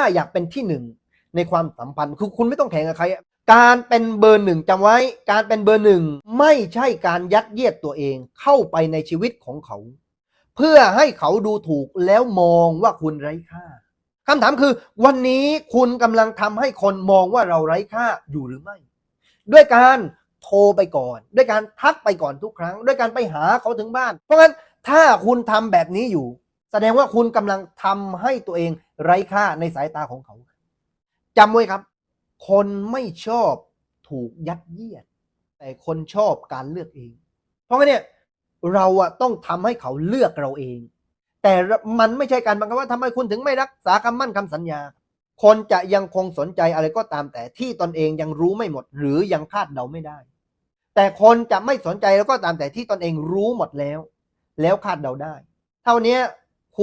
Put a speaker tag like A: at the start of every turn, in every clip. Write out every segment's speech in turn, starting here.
A: าอยากเป็นที่หนึ่งในความสัมพันธ์คือคุณไม่ต้องแข่งกับใครการเป็นเบอร์หนึ่งจำไว้ การเป็นเบอร์หนึ่งไม่ใช่การยัดเยียดตัวเองเข้าไปในชีวิตของเขา เพื่อให้เขาดูถูกแล้วมองว่าคุณไร้ค่าคำถามคือ วันนี้คุณกำลังทำให้คนมองว่าเราไร้ค่าอยู่หรือไม่ ด้วยการโทรไปก่อน ด้วยการทักไปก่อนทุกครั้ง ด้วยการไปหาเขาถึงบ้าน เพราะงั้นถ้าคุณทำแบบนี้อยู่ แสดงว่าคุณกำลังทำให้ตัวเองไร้ค่าในสายตาของเขาจำไว้ครับ คนไม่ชอบถูกยัดเยียด แต่คนชอบการเลือกเอง เพราะงั้นเนี่ยเราอะต้องทำให้เขาเลือกเราเอง แต่มันไม่ใช่การบังคับว่าทำไมคุณถึงไม่รักษาคำมั่นคำสัญญา คนจะยังคงสนใจอะไรก็ตามแต่ที่ตนเองยังรู้ไม่หมด หรือยังคาดเดาไม่ได้ แต่คนจะไม่สนใจแล้วก็ตามแต่ที่ตนเองรู้หมดแล้ว แล้วคาดเดาได้ เท่านี้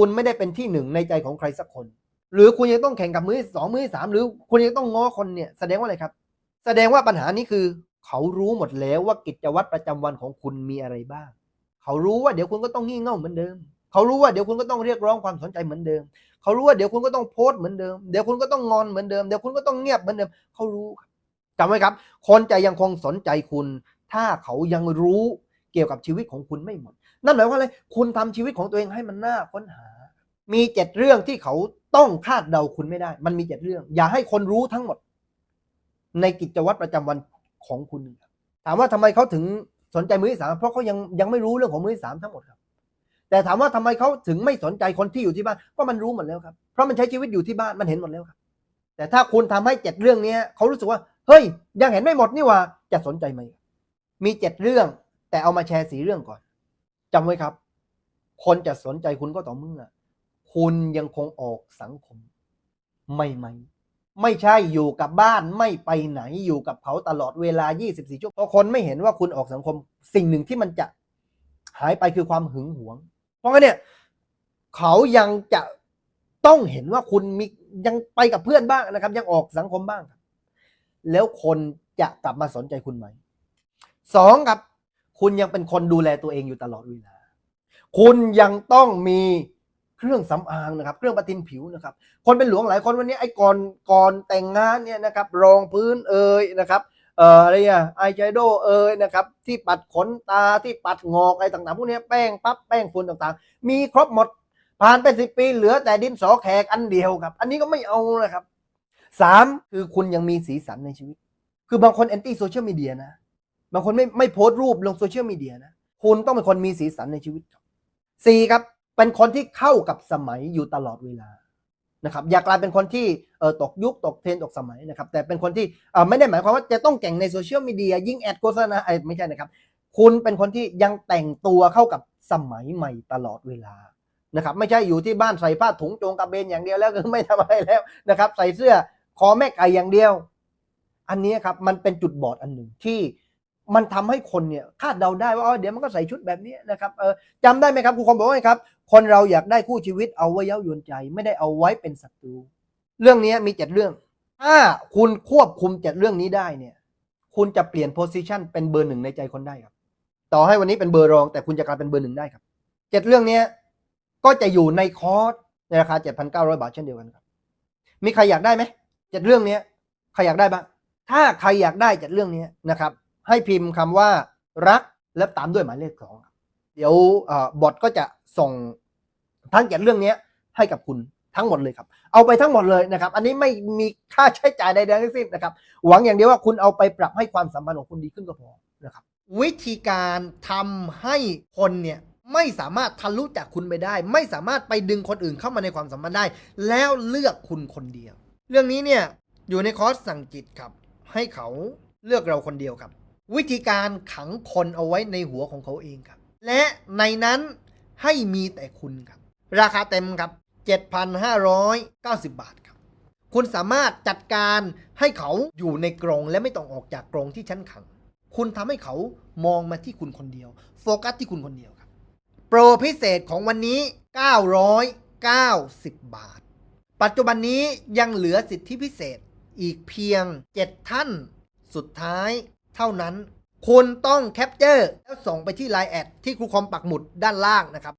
A: คุณไม่ได้เป็นที่หนึ่งในใจของใครสักคน หรือคุณยังต้องแข่งกับมือที่สองมือที่สามหรือคุณยังต้องง้อคนเนี่ยแสดงว่าอะไรครับ แสดงว่าปัญหานี้คือ เขารู้หมดแล้วว่ากิจวัตรประจำวันของคุณมีอะไรบ้าง เขารู้ว่าเดี๋ยวคุณก็ต้องงี่เง่าเหมือนเดิม เขารู้ว่าเดี๋ยวคุณก็ต้องเรียกร้องความสนใจเหมือนเดิม เขารู้ว่าเดี๋ยวคุณก็ต้องโพสต์เหมือนเดิม เดี๋ยวคุณก็ต้องงอนเหมือนเดิม เดี๋ยวคุณก็ต้องเงียบเหมือนเดิม เขารู้จำไว้ครับ คนจะยังคงสนใจคุณ ถ้าเขายังรู้ กี่ยวกับชีวิตของคุณไม่หมด นั่นหมายความว่าอะไรคุณทำชีวิตของตัวเองให้มันน่าค้นหา มีเจ็ดเรื่องที่เขาต้องคาดเดาคุณไม่ได้ มันมีเจ็ดเรื่อง อย่าให้คนรู้ทั้งหมด ในกิจวัตรประจำวันของคุณ ถามว่าทำไมเขาถึงสนใจมือที่สามเพราะเขายังยังไม่รู้เรื่องของมือที่สามทั้งหมดครับแต่ถามว่าทำไมเขาถึงไม่สนใจคนที่อยู่ที่บ้านก็มันรู้หมดแล้วครับ เพราะมันใช้ชีวิตอยู่ที่บ้านมันเห็นหมดแล้วครับ แต่ถ้าคุณทำให้เจ็ดเรื่องเนี้ยเขารู้สึกว่า เฮ้ย ยังเห็นไม่หมดนี่ว่าจะสนใจไหม มีเจ็ดเรื่อง แต่เอามาแชร์สีเรื่องก่อนจำไว้ครับ คนจะสนใจคุณก็ต่อเมื่อ คุณยังคงออกสังคมไม่ไหมไม่ใช่อยู่กับบ้านไม่ไปไหนอยู่กับเขาตลอดเวลา 24 ชั่วโมงคนไม่เห็นว่าคุณออกสังคม สิ่งหนึ่งที่มันจะหายไปคือความหึงหวง เพราะงั้นเนี่ย เขายังจะต้องเห็นว่าคุณมียังไปกับเพื่อนบ้างนะครับ ยังออกสังคมบ้างครับ แล้วคนจะกลับมาสนใจคุณไหมสองครับ คุณยังเป็นคนดูแลตัวเองอยู่ตลอดเวลา คุณยังต้องมีเครื่องสำอางนะครับ เครื่องประทินผิวนะครับ คนเป็นหลวงหลายคนวันนี้ไอ้ก่อนก่อนแต่งงานเนี่ยนะครับ รองพื้นเอ่ยนะครับเอ่ออะไรอะไอแชโดว์เอ่ยนะครับ ที่ปัดขนตาที่ปัดงอกอะไรต่างๆพวกนี้แป้งปั๊บแป้งฝุ่นต่างๆ มีครบหมด ผ่านไปสิปีเหลือแต่ดินสอแขกอันเดียวครับ อันนี้ก็ไม่เอานะครับสามคือคุณยังมีสีสันในชีวิต คือบางคนแอนตี้โซเชียลมีเดียนะ บางคนไม่ไม่โพสต์รูปลงโซเชียลมีเดียนะ คุณต้องเป็นคนมีสีสันในชีวิตครับสี่ครับ เป็นคนที่เข้ากับสมัยอยู่ตลอดเวลานะครับ อย่ากลายเป็นคนที่เออตกยุคตกเทรนตกสมัยนะครับ แต่เป็นคนที่เออไม่ได้หมายความว่าจะต้องเก่งในโซเชียลมีเดียยิ่งแอดโฆษณาไอะไม่ใช่นะครับ คุณเป็นคนที่ยังแต่งตัวเข้ากับสมัยใหม่ตลอดเวลานะครับ ไม่ใช่อยู่ที่บ้านใส่ผ้าถุงโจงกระเบนอย่างเดียวแล้วก็ไม่ทำอะไรแล้วนะครับ ใส่เสื้อคอแม่ไก่อย่างเดียว อันนี้ครับมันเป็นจุดบอดอันหนึ่งที่ มันทำให้คนเนี่ยคาดเดาได้ว่าอ๋อเดี๋ยวมันก็ใส่ชุดแบบนี้นะครับเออจำได้ไหมครับครูคอมบอกว่าไงครับ คนเราอยากได้คู่ชีวิตเอาไว้เย้ายวนใจ ไม่ได้เอาไว้เป็นศัตรู เรื่องนี้มีเจ็ดเรื่อง ถ้าคุณควบคุมเจ็ดเรื่องนี้ได้เนี่ย คุณจะเปลี่ยนโพสิชันเป็นเบอร์หนึ่งในใจคนได้ครับ ต่อให้วันนี้เป็นเบอร์รอง แต่คุณจะกลายเป็นเบอร์หนึ่งได้ครับเจ็ดเรื่องนี้ก็จะอยู่ในคอร์สในราคาเจ็ดพันเก้าร้อยบาทเช่นเดียวกันครับ มีใครอยากได้ไหมเจ็ดเรื่องนี้ใครอยากได้บ้าง ถ้าใครอยากได้เจ็ดเรื่องนี้นะครับ ให้พิมพ์คำว่ารักและตามด้วยหมายเลขสองเดี๋ยวบอทก็จะส่งทั้งเจ็ดเรื่องนี้ให้กับคุณทั้งหมดเลยครับ เอาไปทั้งหมดเลยนะครับ อันนี้ไม่มีค่าใช้จ่ายใดๆทั้งสิ้นนะครับ หวังอย่างเดียวว่าคุณเอาไปปรับให้ความสัมพันธ์ของคุณดีขึ้นก็พอนะครับ วิธีการทำให้คนเนี่ยไม่สามารถทะลุจากคุณไปได้ ไม่สามารถไปดึงคนอื่นเข้ามาในความสัมพันธ์ได้ แล้วเลือกคุณคนเดียว เรื่องนี้เนี่ยอยู่ในคอร์สสั่งจิตครับ ให้เขาเลือกเราคนเดียวครับ วิธีการขังคนเอาไว้ในหัวของเขาเองครับ และในนั้นให้มีแต่คุณครับ ราคาเต็มครับ 7,590 บาทครับ คุณสามารถจัดการให้เขาอยู่ในกรงและไม่ต้องออกจากกรงที่ชั้นขัง คุณทำให้เขามองมาที่คุณคนเดียว โฟกัสที่คุณคนเดียวครับ โปรพิเศษของวันนี้ 990 บาท ปัจจุบันนี้ยังเหลือสิทธิพิเศษอีกเพียง 7 ท่าน สุดท้าย เท่านั้น คุณต้องแคปเจอร์แล้วส่งไปที่ไลน์แอดที่ครูคอมปักหมุดด้านล่างนะครับ